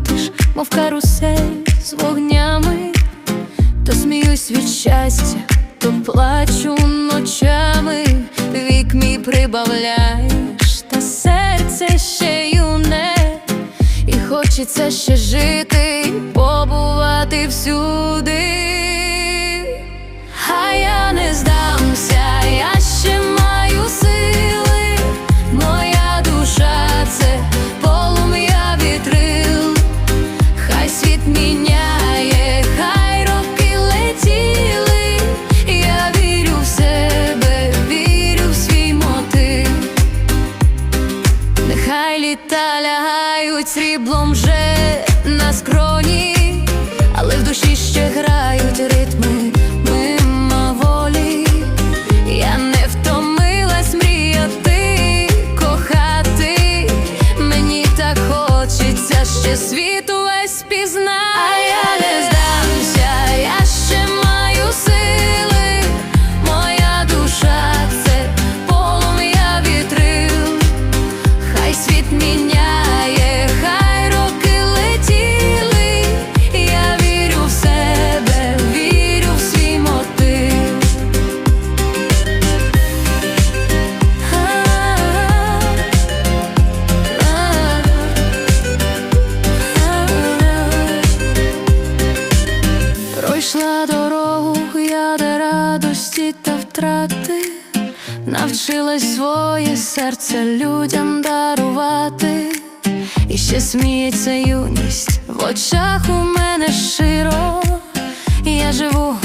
крутиш, мов карусель з вогнями, то сміюсь від щастя, то плачу ночами, вік мій прибавляєш, та серце ще юне, і хочеться ще жити, побувати всюди. Лягають сріблом вже на скроні, але в душі ще грають ритми мимоволі. Я не втомилась мріяти, кохати. Мені так хочеться ще світу втрати, навчилась своє серце людям дарувати, і ще сміється юність в очах у мене широ. Я живу.